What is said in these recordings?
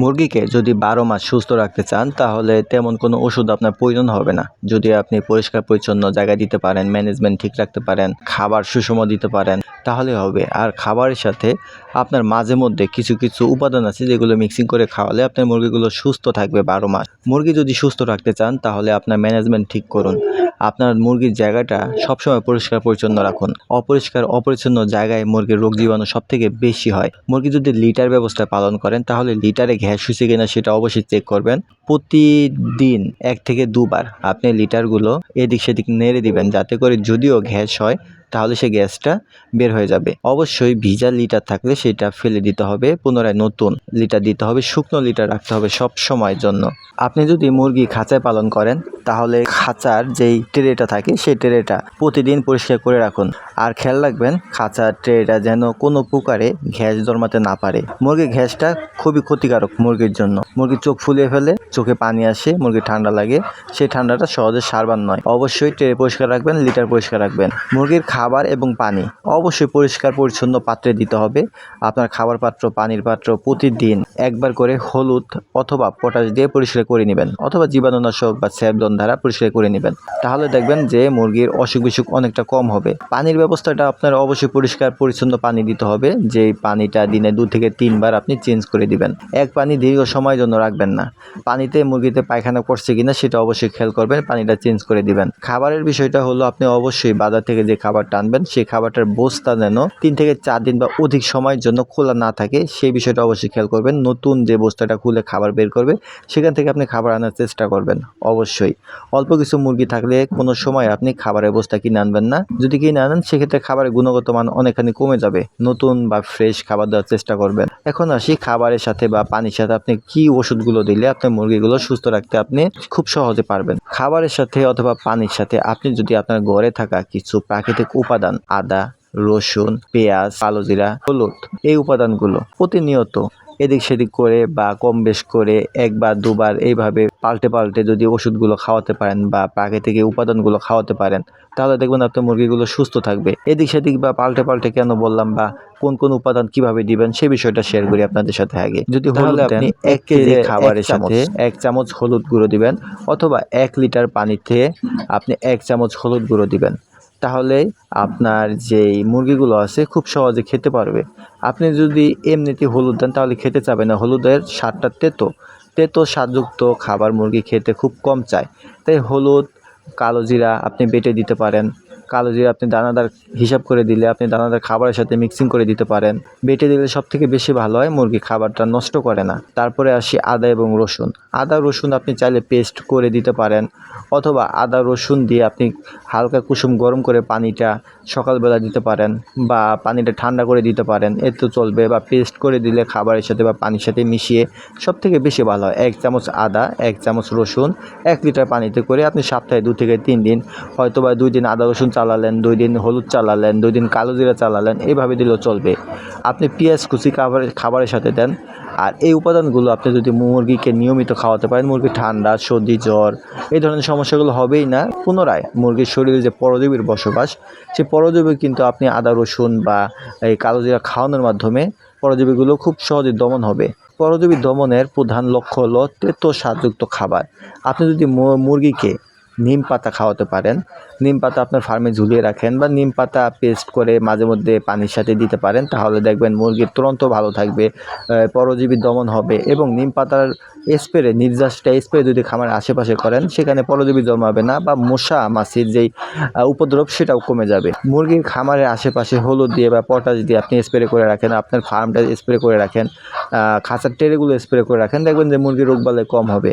মুরগিকে যদি বারো মাস সুস্থ রাখতে চান, তাহলে তেমন কোনো ওষুধ আপনার প্রয়োজন হবে না। যদি আপনি পরিষ্কার, পরিচ্ছন্ন জায়গায় দিতে পারেন ম্যানেজমেন্ট ঠিক রাখতে পারেন, খাবার সুষম দিতে পারেন, তাহলে হবে। আর খাবারের সাথে আপনার মাঝে মধ্যে কিছু কিছু উপাদান আছে যেগুলো মিক্সিং করে খাওয়ালে আপনার মুরগিগুলো সুস্থ থাকবে বারো মাস। মুরগি যদি সুস্থ রাখতে চান, তাহলে আপনার ম্যানেজমেন্ট ঠিক করুন। আপনার মুরগির জায়গাটা সবসময় পরিষ্কার পরিচ্ছন্ন রাখুন। অপরিষ্কার, অপরিচ্ছন্ন জায়গায় মুরগির রোগ জীবাণু সব থেকে বেশি হয়। মুরগি যদি লিটার ব্যবস্থা পালন করেন, তাহলে লিটারে ঘ্যাস হয়েছে কিনা সেটা অবশ্যই চেক করবেন। প্রতিদিন এক থেকে দুবার আপনি লিটারগুলো এদিক সেদিক নেড়ে দিবেন, যাতে করে যদিও ঘ্যাস হয় তাহলে সে গ্যাসটা বের হয়ে যাবে। অবশ্যই ভিজা লিটার থাকলে সেটা ফেলে দিতে হবে, পুনরায় নতুন লিটার দিতে হবে, শুকনো লিটার রাখতে হবে সব সময়ের জন্য। আপনি যদি মুরগি খাঁচায় পালন করেন, তাহলে খাঁচার যেই ট্রেটা থাকে, সেই ট্রেটা প্রতিদিন পরিষ্কার করে রাখুন। আর খেয়াল রাখবেন, খাঁচার ট্রেটা যেন কোনো প্রকারে ঘ্যাস জন্মাতে না পারে। মুরগির ঘ্যাসটা খুবই ক্ষতিকারক মুরগির জন্য। মুরগির চোখ ফুলিয়ে ফেলে চোখে পানি আসে মুরগির ঠান্ডা লাগে, সেই ঠান্ডাটা সহজে সারবার নয়। অবশ্যই ট্রে পরিষ্কার রাখবেন, লিটার পরিষ্কার রাখবেন। মুরগির খাবার এবং পানি, অবশ্যই পরিষ্কার, পরিচ্ছন্ন পাত্রে দিতে হবে। আপনার খাবার পাত্র, পানির পাত্র প্রতিদিন একবার করে হলুদ অথবা পটাশ দিয়ে পরিষ্কার করে নেবেন অথবা জীবাণুনাশক বা স্যাবলন দ্বারা পরিষ্কার করে নেবেন। তাহলে দেখবেন যে মুরগির অসুখ বিসুখ অনেকটা কম হবে। পানির ব্যবস্থাটা আপনার অবশ্যই পরিষ্কার, পরিচ্ছন্ন পানি দিতে হবে, যেই পানিটা দিনে দু থেকে তিনবার আপনি চেঞ্জ করে দিবেন। এক পানি দীর্ঘ সময়ের জন্য রাখবেন না। পানিতে মুরগিতে পায়খানা করছে কিনা সেটা অবশ্যই খেয়াল করবেন, পানিটা চেঞ্জ করে দিবেন। খাবারের বিষয়টা হলো, আপনি অবশ্যই বাজার থেকে যে খাবারটা আনবেন, সেই খাবারটার বস্তা যেন তিন থেকে চার দিন বা অধিক সময়ের জন্য খোলা না থাকে, সেই বিষয়টা অবশ্যই খেয়াল করবেন। নতুন যে বস্তাটা খুলে খাবার বের করবে, সেখান থেকে আপনি খাবার আনার চেষ্টা করবেন, অবশ্যই। অল্প কিছু মুরগি থাকলে কোনো সময় আপনি খাবারের বস্তা কিনে আনবেন না। যদি কিনে আনেন, সেক্ষেত্রে খাবারের গুণগত মান অনেকখানি কমে যাবে। নতুন বা ফ্রেশ খাবার দেওয়ার চেষ্টা করবেন। এখন আসি খাবারের সাথে বা পানির সাথে আপনি কি ওষুধগুলো দিলে আপনার মুরগিগুলো সুস্থ রাখতে আপনি খুব সহজে পারবেন। খাবারের সাথে অথবা পানির সাথে আপনি যদি আপনার ঘরে থাকা কিছু প্রাকৃতিক উপাদান, আদা, রসুন, পেঁয়াজ কালো জিরা হলুদ, এই উপাদানগুলো প্রতিনিয়ত এদিক সেদিক করে বা কম বেশ করে একবার দুবার এইভাবে পাল্টে পাল্টে যদি ওষুধগুলো খাওয়াতে পারেন বা প্রাকৃতিক উপাদানগুলো খাওয়াতে পারেন তাহলে দেখবেন আপনার মুরগিগুলো সুস্থ থাকবে। এদিক সেদিক বা পাল্টে পাল্টে কেন বললাম বা কোন কোন উপাদান কীভাবে দিবেন সেই বিষয়টা শেয়ার করি আপনাদের সাথে আগে। যদি হলুদ আপনি এক কেজি খাবারের সাথে এক চামচ হলুদ গুঁড়ো দিবেন অথবা এক লিটার পানিতে আপনি এক চামচ হলুদ গুঁড়ো দিবেন। তাহলে আপনার যেই মুরগিগুলো আছে খুব সহজে খেতে পারবে। আপনি যদি এমনিতে হলুদ দেন, তাহলে খেতে চাবে না। হলুদের স্বাদটা তেতো। তেতো স্বাদযুক্ত খাবার মুরগি খেতে খুব কম চায়। তাই হলুদ, কালো জিরা আপনি বেটে দিতে পারেন। কালো জিরা আপনি দানাদার হিসাব করে দিলে আপনি দানাদার খাবারের সাথে মিক্সিং করে দিতে পারেন। বেটে দিলে সব থেকে বেশি ভালো হয় মুরগি খাবারটা নষ্ট করে না। তারপরে আসি আদা এবং রসুন। আদা, রসুন আপনি চাইলে পেস্ট করে দিতে পারেন। অথবা আদা, রসুন দিয়ে আপনি হালকা কুসুম গরম করে পানিটা সকালবেলা দিতে পারেন বা পানিটা ঠান্ডা করে দিতে পারেন। এতে চলবে বা পেস্ট করে দিলে খাবারের সাথে বা পানির সাথে মিশিয়ে সব থেকে বেশি ভালো হয়। এক চামচ আদা, এক চামচ রসুন, এক লিটার পানিতে করে আপনি সপ্তাহে দু থেকে তিন দিন হয়তো বা দুই দিন আদা, রসুন চালালেন, দুই দিন হলুদ চালালেন, দুই দিন কালো জিরা চালালেন এইভাবে দিলেও চলবে। আপনি পেঁয়াজ কুচি খাবারের খাবারের সাথে দেন। আর এই উপাদানগুলো আপনি যদি মুরগিকে নিয়মিত খাওয়াতে পারেন, মুরগি ঠান্ডা, সর্দি, জ্বর, এই ধরনের সমস্যাগুলো হবেই না। পুনরায় মুরগির শরীরে যে পরজীবীর বসবাস, সেই পরজীবী কিন্তু আপনি আদা, রসুন বা এই কালো জিরা খাওয়ানোর মাধ্যমে পরজীবীগুলো খুব সহজে দমন হবে। পরজীবী দমনের প্রধান লক্ষ্য হলো তেতো স্বাদযুক্ত খাবার। আপনি যদি মুরগিকে নিম পাতা খাওয়াতে পারেন। নিম পাতা আপনার ফার্মে ঝুলিয়ে রাখেন বা নিম পাতা পেস্ট করে মাঝে মধ্যে পানির সাথে দিতে পারেন। তাহলে দেখবেন মুরগির তুরন্ত ভালো থাকবে পরজীবী দমন হবে এবং নিম পাতার স্প্রে নির্যাসটা স্প্রে যদি খামারের আশেপাশে করেন, সেখানে পরজীবী জন্মাবে না বা মশা, মাছির যেই উপদ্রব সেটাও কমে যাবে। মুরগির খামারের আশেপাশে হলুদ দিয়ে বা পটাশ দিয়ে আপনি স্প্রে করে রাখেন, আপনার ফার্মটা স্প্রে করে রাখেন খাঁচার টেরেগুলো স্প্রে করে রাখেন। দেখবেন যে মুরগির রোগবালাই কম হবে।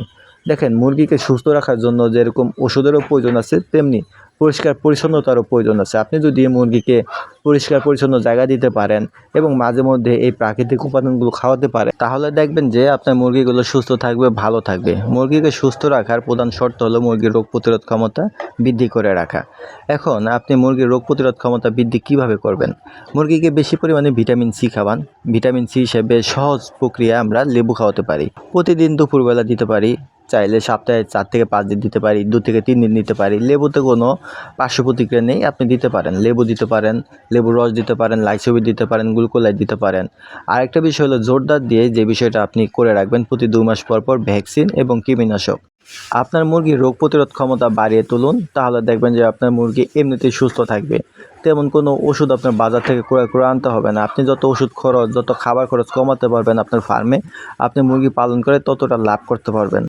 দেখেন, মুরগিকে সুস্থ রাখার জন্য যেরকম ওষুধেরও প্রয়োজন আছে, তেমনি পরিষ্কার পরিচ্ছন্নতারও প্রয়োজন আছে। আপনি যদি মুরগিকে পরিষ্কার পরিচ্ছন্ন জায়গা দিতে পারেন এবং মাঝে মধ্যে এই প্রাকৃতিক উপাদানগুলো খাওয়াতে পারেন, তাহলে দেখবেন যে আপনার মুরগিগুলো সুস্থ থাকবে, ভালো থাকবে। মুরগিকে সুস্থ রাখার প্রধান শর্ত হলো মুরগির রোগ প্রতিরোধ ক্ষমতা বৃদ্ধি করে রাখা। এখন আপনি মুরগির রোগ প্রতিরোধ ক্ষমতা বৃদ্ধি কীভাবে করবেন? মুরগিকে বেশি পরিমাণে ভিটামিন সি খাওয়ান। ভিটামিন সি হিসেবে সহজ প্রক্রিয়া আমরা লেবু খাওয়াতে পারি। প্রতিদিন দুপুরবেলা দিতে পারি। চাইলে সপ্তাহে চার থেকে পাঁচ দিন দিতে পারি, দু থেকে তিন দিন দিতে পারি। লেবুতে কোনো পার্শ্ব প্রতিক্রিয়া নেই, আপনি দিতে পারেন। লেবু দিতে পারেন, লেবুর রস দিতে পারেন, লাইসোবিট দিতে পারেন, গ্লুকোলাইট দিতে পারেন। আরেকটা বিষয় হলো জোরদার দিয়ে যে বিষয়টা আপনি করে রাখবেন প্রতি দু মাস পর পর ভ্যাকসিন এবং কৃমিনাশক। আপনার মুরগির রোগ প্রতিরোধ ক্ষমতা বাড়িয়ে তুলুন, তাহলে দেখবেন যে আপনার মুরগি এমনিতেই সুস্থ থাকবে। তেমন কোনো ওষুধ আপনার বাজার থেকে ক্রয় করে আনতে হবে না। আপনি যত ওষুধ খরচ, যত খাবার খরচ কমাতে পারবেন আপনার ফার্মে, আপনি মুরগি পালন করে ততটা লাভ করতে পারবেন।